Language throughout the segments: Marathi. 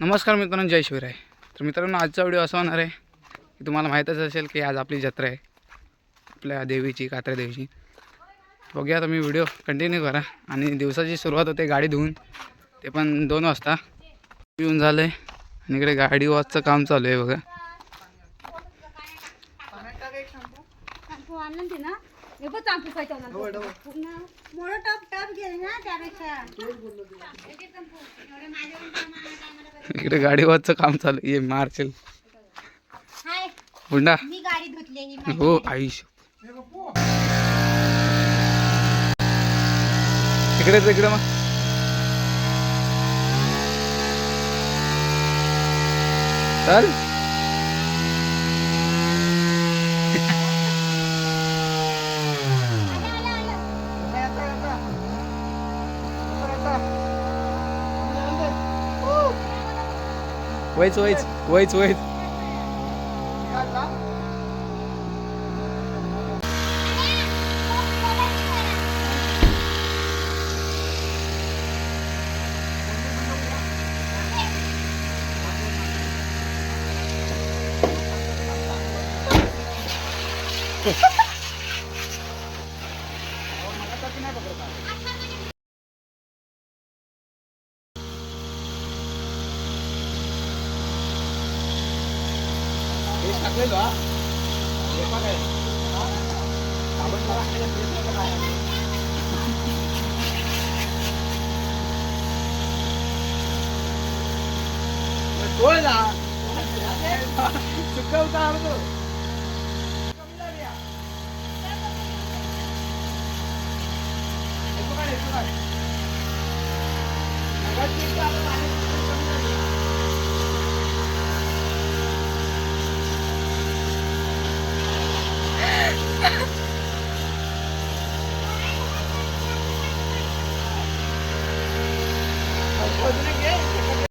नमस्कार मित्रांनो जय शिवराय. तर मित्रांनो आजचा व्हिडिओ असा होणार आहे की तुम्हाला माहीतच असेल की आज आपली जत्रा आहे. आपल्या देवीची कात्र्या देवीची. बघूया मी व्हिडिओ कंटिन्यू करा आणि दिवसाची सुरुवात होते गाडी धुवून. ते पण दोन वाजता. येऊन झालं आहे आणि इकडे गाडी वॉचचं काम चालू आहे बघा. हे मोठं टप टप ना त्यापेक्षा. इकडे गाडी वॉचचं काम चालू आहे. ये मारशील. हाय. हुंडा. मी गाडी धुतलेली हो आयुष इकडेच इकडे मग. चल. wait wait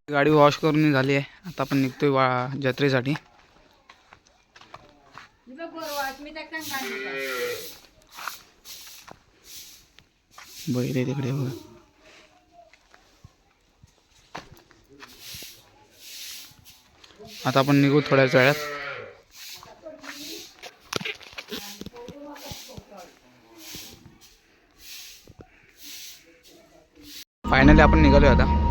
गाडी वॉश करून झाली आहे. आता आपण निघतोय वा जत्रेसाठी. बैल आहे तिकडे बघा. आता आपण निघू थोड्याच वेळात. फायनली आपण निघालोय आता.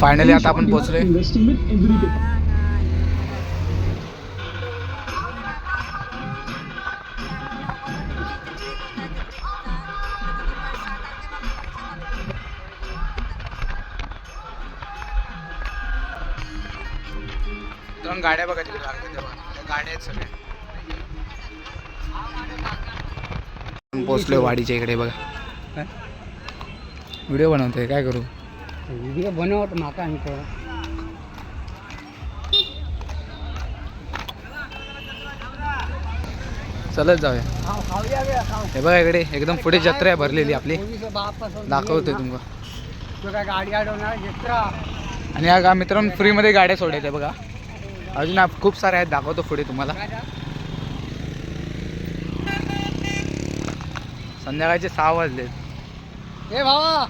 फायनली आता आपण पोहोचलोय. दोन गाड्या बघा तिकडे लागल्या तेव्हा. त्या गाड्या आहेत सगळ्या. पोचलोय वाडीच्या इकडे बघा. व्हिडिओ बनवतोय काय करू? व्हिडिओ बनवत माका आणतो चलत जाऊया. हे बघा इकडे एकदम पुढे जत्रा आहे भरलेली आपली. दाखवतोय तुम्हाला. गाडी अडवणार जत्रा आणि या गा मित्रांनो फ्रीमध्ये गाड्या सोडायच्या बघा. अजून खूप साऱ्या आहेत दाखवतो पुढे तुम्हाला. संध्याकाळचे सहा वाजले ए भावा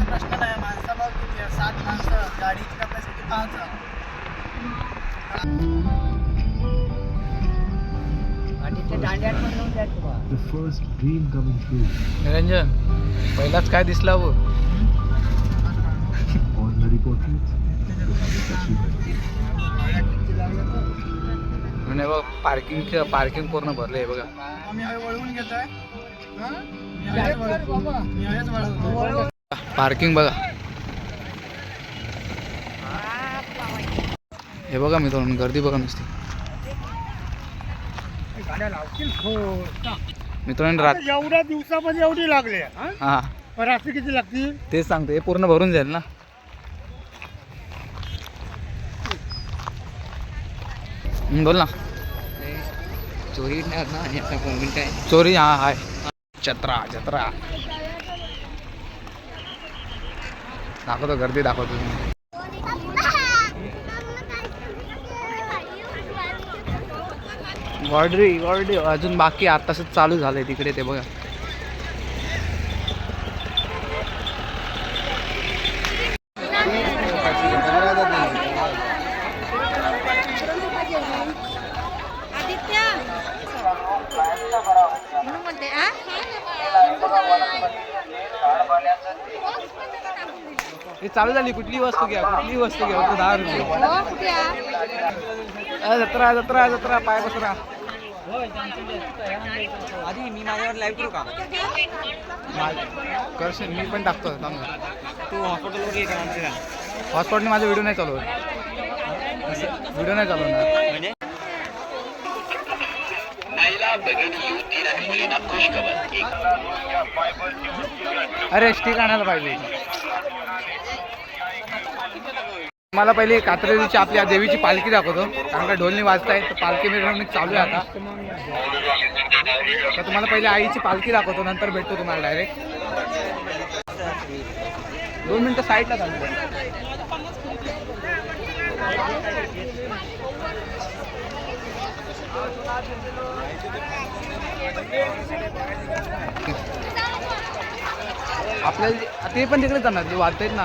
प्रश्न नाही माणसं बघ किती आहे, सात माणसं गाडीची कॅपॅसिटी पाच आणि ते दांड्यात पण नेऊन द्या तुम्हाला the first dream coming true. Niranjan पहिलाच काय दिसला हो Ordinary म्हणजे बघ पार्किंग पार्किंग पूर्ण भरलं आहे बघा. वळवून घेत आहे पार्किंग बघा. हे बघा मित्रांनो गर्दी बघा नुसती. मित्रांनो रात एवढ्या दिवसामध्ये एवढी लागले हा? रात्री किती लागतील? तेच सांगतो हे पूर्ण भरून जाईल ना. बोल ना. चोरी चोरी हा हाय. जत्रा जत्रा. दाखवतो गर्दी दाखवतो तुम्ही. ऑर्डरी ऑर्डरी अजून बाकी आताच चालू झालंय तिकडे ते बघा? हे चालू झाली कुठली वस्तू घ्या कुठली वस्तू घ्या फक्त दहा रुपये. हो, जत्रा जत्रा जत्रा पाय बसरा आधी मी माझ्यावर लाईव्ह करू का? करशील मी पण टाकतो. तू हॉस्पिटलवर ये का आमच्या हॉटस्पॉटने माझा व्हिडिओ नाही चालवत व्हिडिओ नाही चालवणार म्हणजे? अरे स्टिक आणायला पाहिजे. तुम्हाला पहिले कात्रदेवीची आपल्या देवीची पालखी दाखवतो. कारण का ढोलनी वाजताय तर पालखी मिरवणूक चालू आहे आता. तर तुम्हाला पहिले आईची पालखी दाखवतो नंतर भेटतो तुम्हाला डायरेक्ट दोन मिनटं साईडला चालू आपल्याला ते पण तिकडे जाणार ते वाजतायत ना.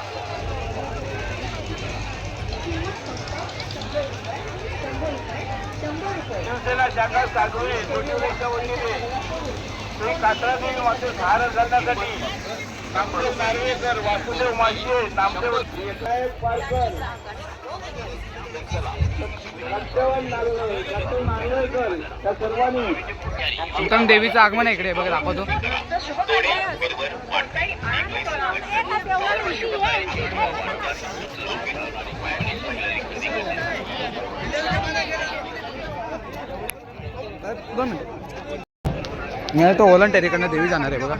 शिवसेना शाखा सागवली जोटिवलेच्या वतीने श्री कात्रादेवी माते सहारा जाण्यासाठी नामदेव नार्वेकर वासुदेव माशे नामदेव पारकर मित्रांनो देवीचं आगमन आहे इकडे बघा दाखवतो. दोन मिनिट. मी तो व्हॉलंटिअरीकडनं देवी जाणार आहे बघा.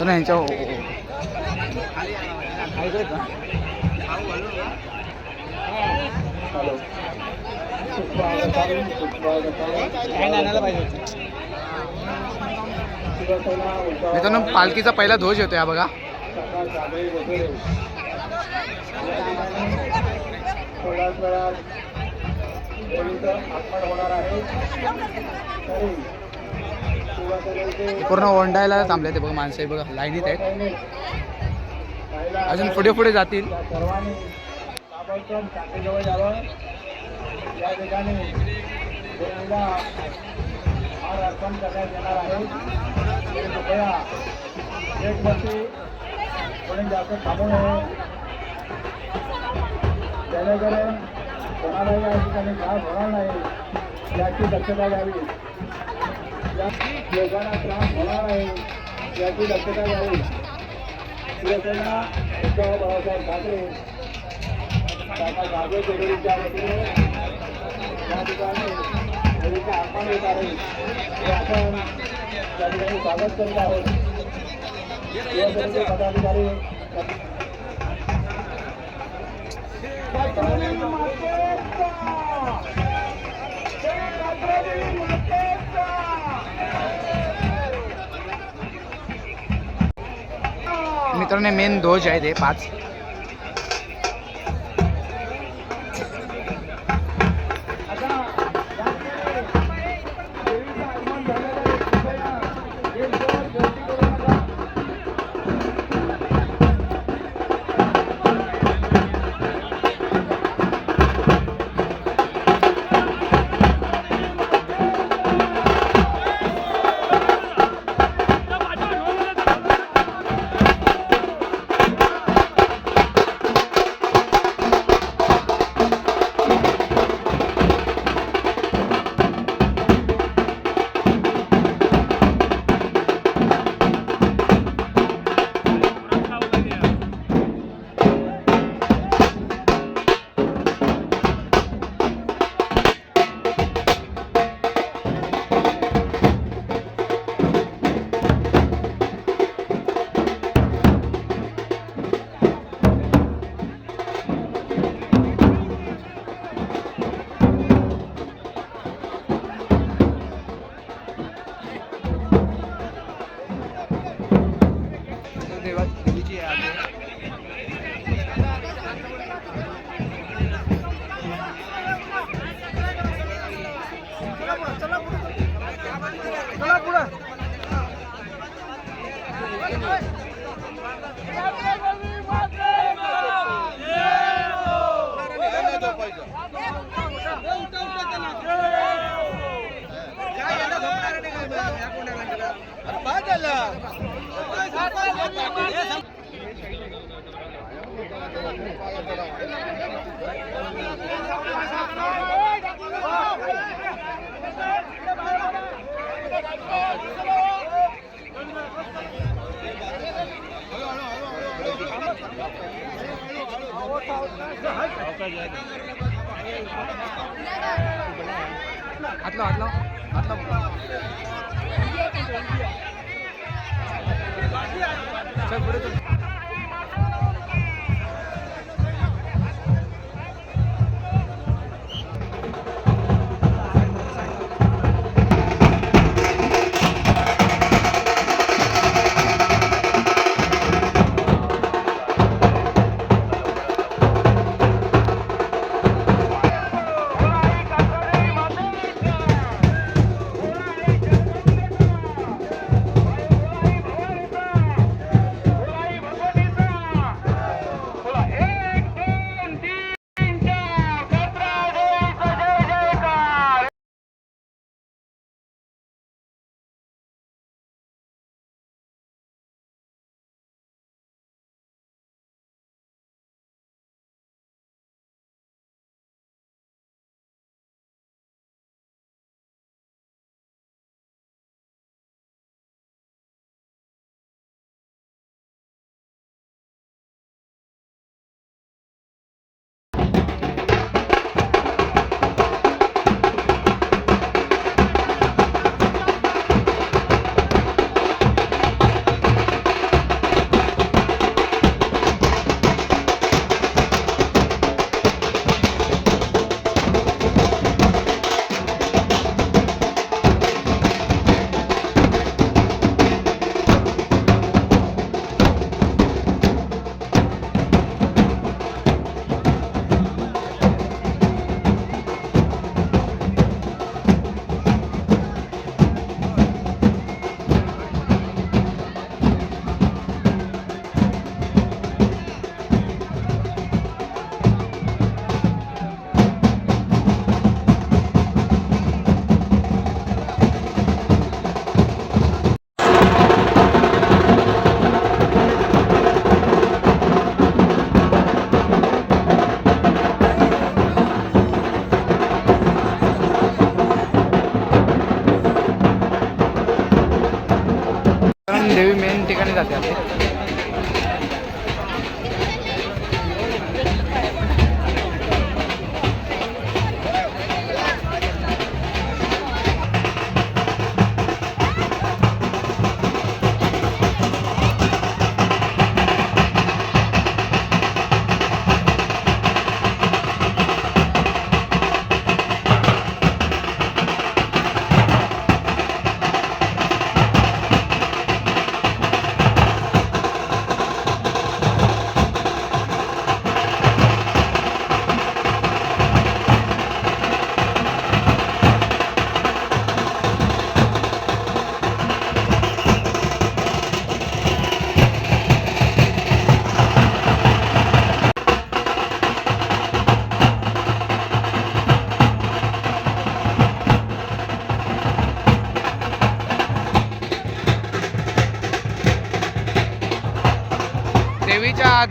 ना यांच्या हो- हो- हो. मित्रांनो पालखीचा पहिला ध्वज येतो या बघा. थोड्याच वेळात देवीचं आगमन होणार आहे तरी शिवसेनेचे पूर्ण ओंडायला थांबले ते बघा माणसं बघा लाईनीत आहेत. अजून पुढे पुढे जातील. या ठिकाणी अर्पण करण्यात येणार आहे कोणी जास्त थांबू नये. जेणेकरून कोणालाही या ठिकाणी त्रास होणार नाही. याची दक्षता घ्यावी. लोकांना त्रास होणार नाही याची दक्षता घ्यावी. शिवसेना उद्धव बाळासाहेब ठाकरे काका गाजो चौधरीच्या वतीने या ठिकाणी होळीचं आगमन होत आहे. ते आपण त्या ठिकाणी स्वागत करीत आहोत. शिवसेनेचे पदाधिकारी मित्रांनो मेन ध्वज आहे ते पाच.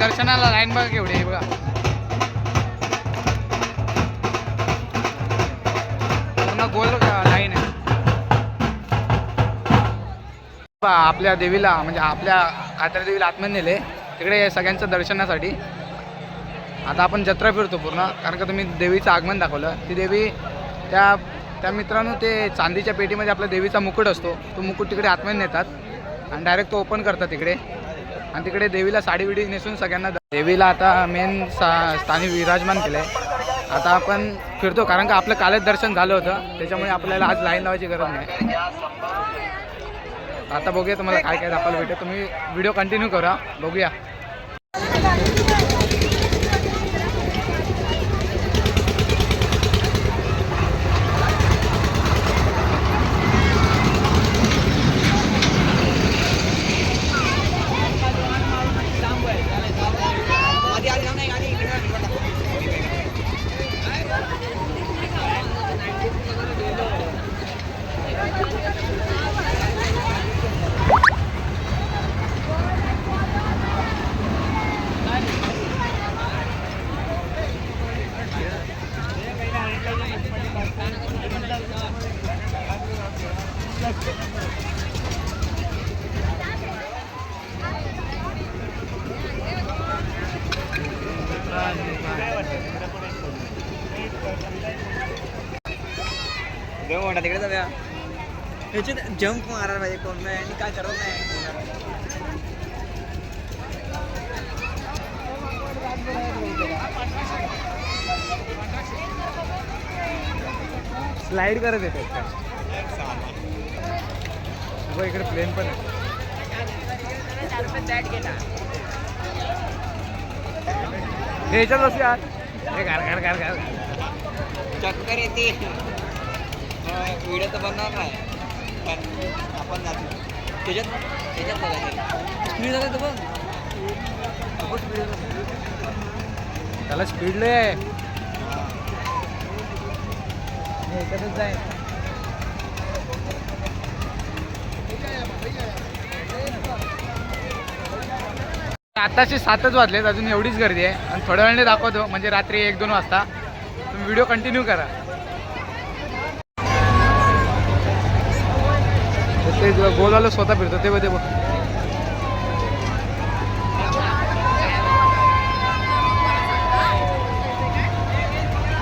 दर्शनाला लाईन बघा केवढी आहे बघा. पूर्ण गोल लाईन आहे. बा, आपल्या देवीला म्हणजे आपल्या कात्रा देवीला आतमध्ये नेले. तिकडे सगळ्यांचं दर्शनासाठी. आता आपण जत्रा फिरतो पूर्ण कारण का तुम्ही देवीचं आगमन दाखवलं. ती देवी त्या त्या मित्रांनो ते चांदीच्या पेटीमध्ये आपल्या देवीचा मुकुट असतो. तो मुकुट तिकडे आतमध्ये नेतात. आणि डायरेक्ट तो ओपन करतात तिकडे. आणि तिकडे देवीला साडी विडी नेसून सगळ्यांना देवीला आता मेन सा स्थानी विराजमान केलं आहे आता आपण फिरतो कारण का आपलं कालच दर्शन झालं होतं. त्याच्यामुळे आपल्याला आज लाईन लावायची गरज नाही. आता बघूया तुम्हाला काय काय दाखवायला भेटेल. तुम्ही व्हिडिओ कंटिन्यू करा. बघूया. तिकडे जाऊया. ह्याच्यात जंप मारायला पाहिजे कोण? नाही आणि काय करत नाही. स्लाईड करत येते बघ इकडे प्लेन पण आहे. हे याच्यात बसू यार चक्कर येते. व्हिडिओ तर बनणार नाही. पण आपण जातो. त्याच्यात त्याच्यात बघायचं स्पीड झालं तर बघ. खूपच. त्याला स्पीड लय आहे. याच्यातच जाईल आताचे सातच वाजलेत अजून एवढीच गर्दी आहे. आणि थोड्या वेळाने दाखवतो म्हणजे रात्री एक दोन वाजता. तुम्ही व्हिडिओ कंटिन्यू करा. ते गोलवालं स्वतः फिरतो ते बघ ते बघ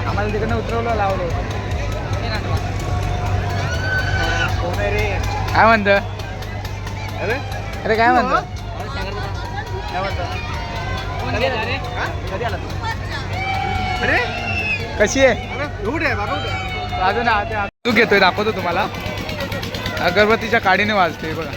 आम्हाला तिकडनं उतरवलं लावलं काय म्हणतं? अरे? अरे काय म्हणतं? अरे? कशी आहे? अजून तू घेतोय दाखवतो तुम्हाला. अगरबत्तीच्या काडीने वाजते बघा.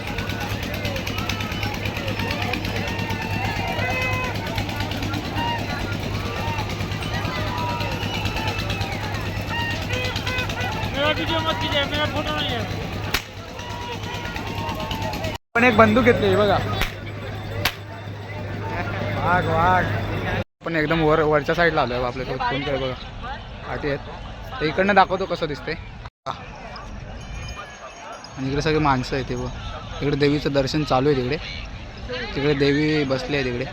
पण एक बंदूक घेतली बघा. वाघ वाघ. पण एकदम वर वरच्या साईडला आलोय आपल्यासोबत कोण काय बघा. पाठी आहेत. ते इकडनं दाखवतो कसं दिसतंय. आणि इकडे सगळे माणसं आहेत ते बघ. इकडे देवीचं दर्शन चालू आहे तिकडे. तिकडे देवी बसली आहे तिकडे.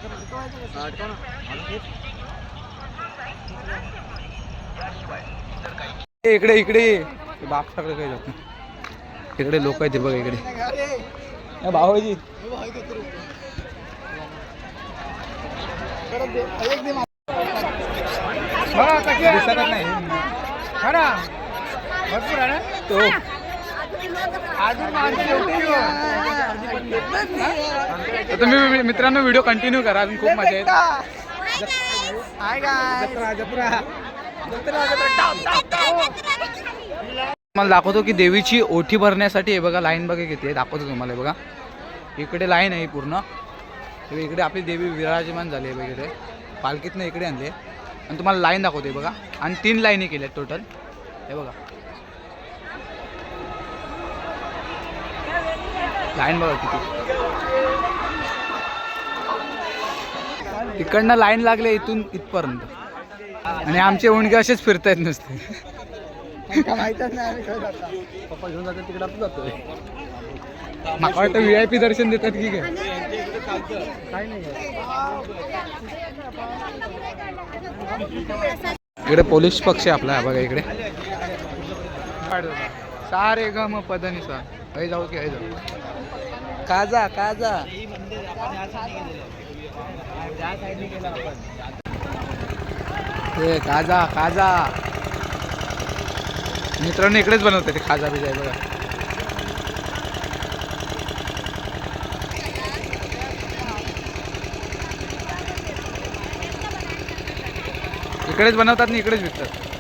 इकडे इकडे. बाप सगळं काही जात इकडे लोक आहेत ते बघ इकडे. भाऊजी. दिसतच नाही. भरपूर आहे ना? तो अजून माणसं एवढी तर तुम्ही मित्रांनो व्हिडिओ कंटिन्यू करा. अजून खूप मजा जत्रा मला दाखवतो की देवीची ओठी भरण्यासाठी हे बघा लाईन बघा किती आहे. दाखवतो तुम्हाला हे बघा. इकडे लाईन आहे पूर्ण. इकडे आपली देवी विराजमान झाली आहे बघा इकडे. पालखीतनं इकडे आणली आहे. आणि तुम्हाला लाईन दाखवते बघा. आणि तीन लाईनी केल्या आहेत टोटल हे बघा. लाईन बघा किती. इकडनं लाईन लागले इथून इथपर्यंत. आणि आमचे ओणगे असेच फिरतायत नुसते. का माहितच नाही आम्ही खेळत आता. पप्पा घेऊन जातात तिकडे आपण जातोय. मला वाटतं व्ही आय पी दर्शन देतात की काय? काय नाही. इकडे पोलीस पक्ष आहे आपला बघा इकडे. सारे ग मग पदनी सा. हय जाऊ की जाऊ. काजा काजा. ते काजा काजा. मित्रांनो इकडेच बनवते ते खाजा बिजा हे बघा. इकडेच बनवतात आणि इकडेच विकतात.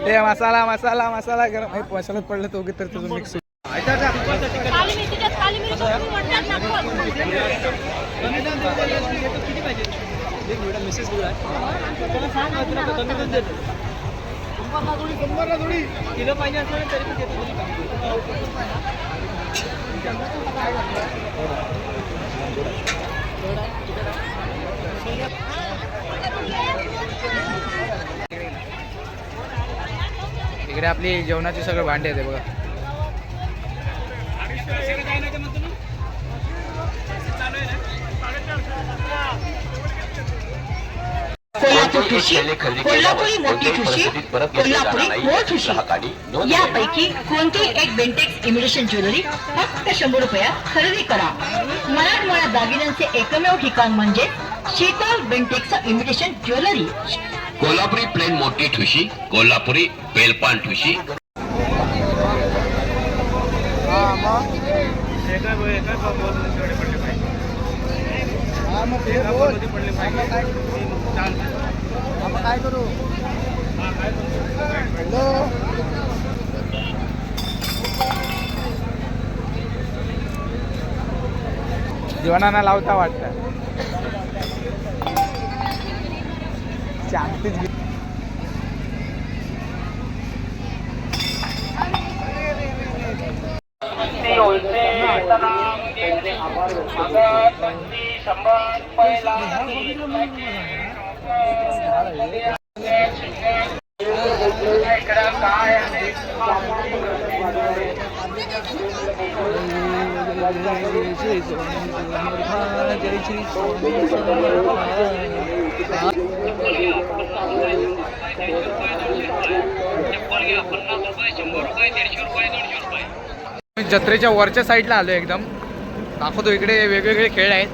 ते मसाला मसाला मसाला गरम. हे मसाल्यात पडलं तो तर तुझं मिक्स काली पाहिजे असलं तरी इकडे आपली जेवणाची सगळं भांडी आहे बघा. कोल्हापूर ठुशी कोल्हापुरी मोठी ठुशी कोल्हापुरी मोठ ठुशी यापैकी कोणती एक बेंटेक्स इमिटेशन ज्वेलरी फक्त शंभर रुपयात खरेदी करा. मराठवाडा दागिन्यांचे एकमेव ठिकाण म्हणजे Sheetal Bentex imitation jewellery Kolhapuri plain मोठी ठुशी कोल्हापुरी बेलपान ठुशी. हा, मग ते लावता आपण काय आपण काय करू हॅलो जेवणाला लावता वाटतं चांगलीच घे- मी जत्रेच्या वरच्या साईडला आलो एकदम. दाखवतो इकडे वेगवेगळे खेळ आहेत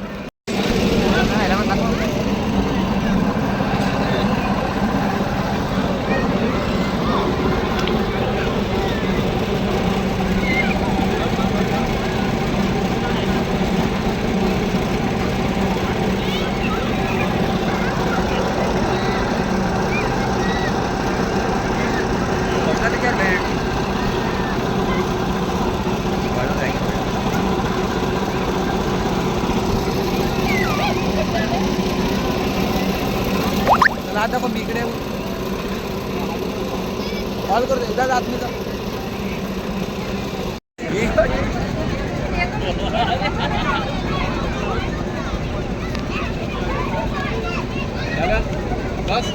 चला आता पण मी इकडे कॉल करतो एकदा जात मी बस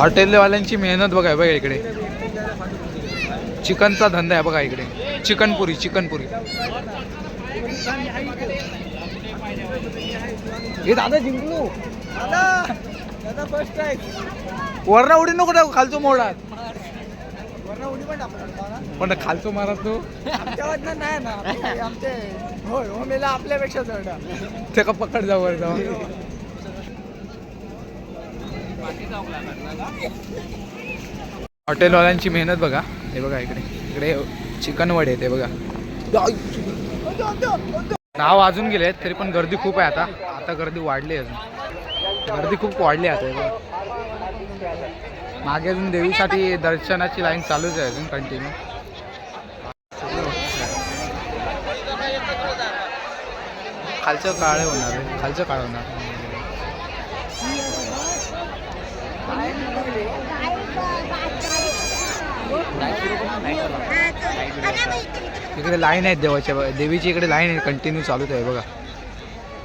हॉटेलवाल्यांची मेहनत बघा बघा इकडे. चिकनचा धंदा आहे बघा इकडे. चिकनपुरी चिकनपुरी. हे दादा जिंकलो. वरना उडी नको टाकू खालचो मोडात पण खालचो मारा तो. नाही ना आमचे होय हो मेला आपल्यापेक्षा ते का पकड जाऊ वर जाऊ. हॉटेलवाल्यांची मेहनत बघा. हे बघा इकडे. इकडे चिकन वडे ते बघा. नाव वाजून गेले तरी पण गर्दी खूप आहे आता. आता गर्दी वाढली आहे अजून. गर्दी खूप वाढली आहे आता बघा. मागे अजून देवीसाठी दर्शनाची लाईन चालूच आहे अजून कंटिन्यू खालचं काळ होणार आहे. खालचं काळ होणार इकडे लाईन आहेत देवाच्या देवीची इकडे लाईन आहे कंटिन्यू चालूच आहे बघा.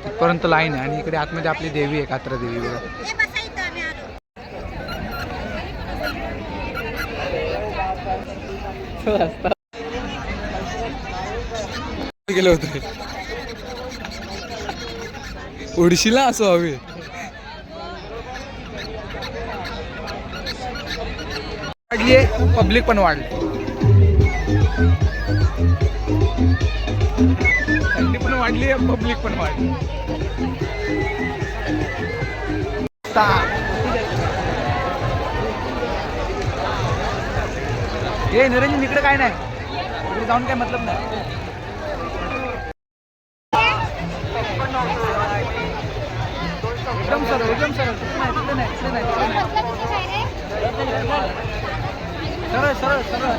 तिथपर्यंत लाईन आहे आणि इकडे आतमध्ये आपली देवी आहे कात्रा देवी बघा. गेलो होते. उडशीला असं हवे. वाढली आहे पब्लिक पण वाढली. थंडी पण वाढली आहे पब्लिक पण वाढली. हे निरंजन इकडे काय नाही. इकडे जाऊन काय मतलब नाही. एकदम सरळ एकदम सरळ. नाही नाही तिकडे नाही तिकडे नाही. सरळ सरळ सरळ.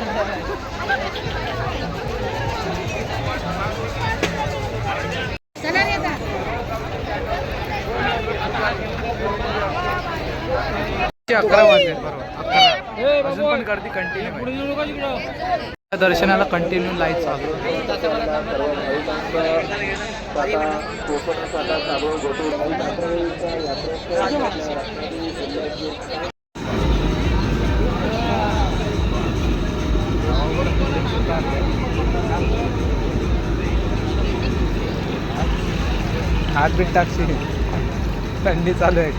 अकरा वाजले बरोबर. अकरा. अजून पण गर्दी कंटिन्यू दर्शनाला कंटिन्यू लाइट चालू आहे. हात बीत टाकशी थंडी चालू आहे.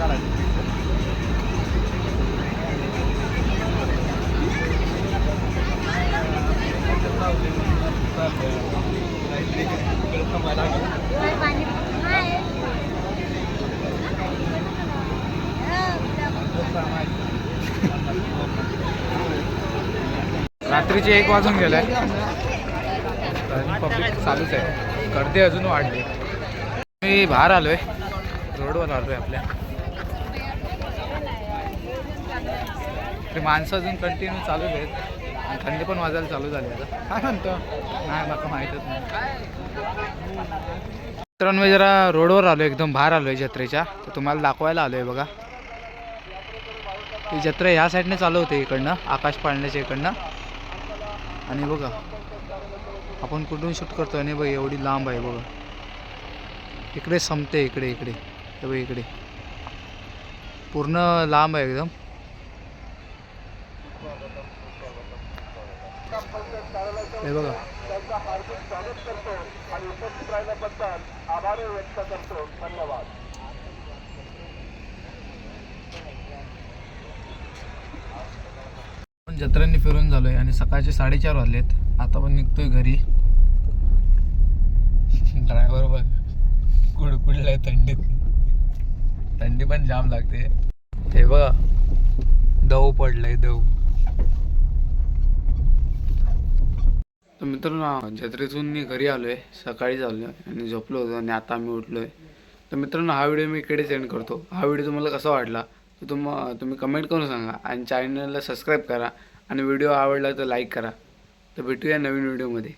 पाणी रात्रीचे एक वाजून गेलाय पब्लिक चालूच आहे. गर्दी अजून वाढली. मी बाहेर आलोय. रोडवर आलोय आपल्या. माणसं अजून कंटिन्यू चालू आहेत. आणि थंडी पण वाजायला चालू झाली आता. काय म्हणतो? नाही मला माहीतच नाही. मित्रांनो मी जरा रोडवर आलो एकदम. बाहेर आलोय जत्रेच्या. तर तुम्हाला दाखवायला आलोय बघा. ही जत्रा ह्या साईडने चालू होते इकडनं. आकाश पाळण्याच्या इकडनं. आणि बघा आपण कुठून शूट करतो आणि बघा एवढी लांब आहे बघा. इकडे संपते इकडे इकडे. हे बघ इकडे. पूर्ण लांब आहे एकदम. हे बघा. आपण जत्रांनी फिरून झालोय आणि सकाळचे साडेचार वाजलेत. आता पण निघतोय घरी. ड्रायव्हर बघ. कुडकुडलाय थंडीत. थंडी पण जाम लागते. हे बघा. दव पडलंय दव. तर मित्रांनो जत्रेतून मी घरी आलोय. सकाळीच आहे आणि झोपलो होतो आणि आता आम्ही उठलोय. तर मित्रांनो हा व्हिडिओ मी इकडे सेंड करतो. हा व्हिडिओ तुम्हाला कसा वाटला तर तुम तुम्ही कमेंट करून सांगा आणि चॅनलला सबस्क्राईब करा. आणि व्हिडिओ आवडला तर लाईक करा. तर भेटूया नवीन व्हिडिओमध्ये.